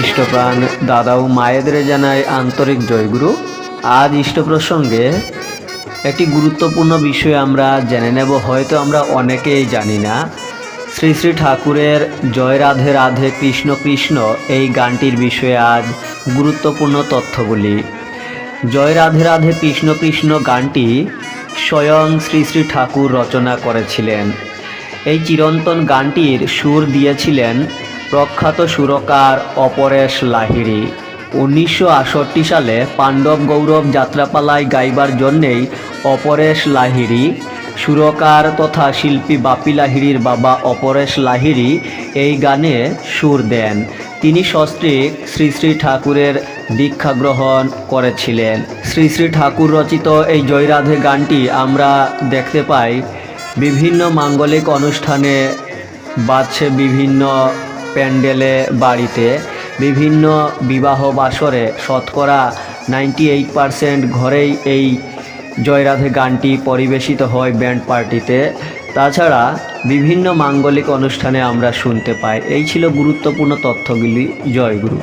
ইষ্টপ্রাণ দাদা ও মায়েদের জানাই আন্তরিক জয়গুরু। আজ ইষ্ট প্রসঙ্গে একটি গুরুত্বপূর্ণ বিষয় আমরা জেনে নেব, হয়তো আমরা অনেকেই জানি না। শ্রী শ্রী ঠাকুরের জয় রাধে রাধে কৃষ্ণ কৃষ্ণ এই গানটির বিষয়ে আজ গুরুত্বপূর্ণ তথ্যগুলি। জয় রাধে রাধে কৃষ্ণ কৃষ্ণ গানটি স্বয়ং শ্রী শ্রী ঠাকুর রচনা করেছিলেন। এই চিরন্তন গানটির সুর দিয়েছিলেন প্রখ্যাত সুরকার অপরেশ লাহিড়ী। উনিশশো আটষট্টি সালে পাণ্ডব গৌরব যাত্রাপালায় গাইবার জন্যেই অপরেশ লাহিড়ী, সুরকার তথা শিল্পী বাপি লাহিড়ীর বাবা অপরেশ লাহিড়ী এই গানে সুর দেন। তিনি সস্ত্রীক শ্রী শ্রী ঠাকুরের দীক্ষা গ্রহণ করেছিলেন। শ্রী শ্রী ঠাকুর রচিত এই জয়রাধে গানটি আমরা দেখতে পাই বিভিন্ন মাঙ্গলিক অনুষ্ঠানে বাঁচছে বিভিন্ন প্যান্ডেলে, বাড়িতে। বিভিন্ন বিবাহ বাসরে শতকরা নাইনটি এইট পারসেন্ট ঘরেই এই জয়রাধে গানটি পরিবেশিত হয় ব্যান্ড পার্টিতে। তাছাড়া বিভিন্ন মাঙ্গলিক অনুষ্ঠানে আমরা শুনতে পাই। এই ছিল গুরুত্বপূর্ণ তথ্যগুলি। জয়গুরু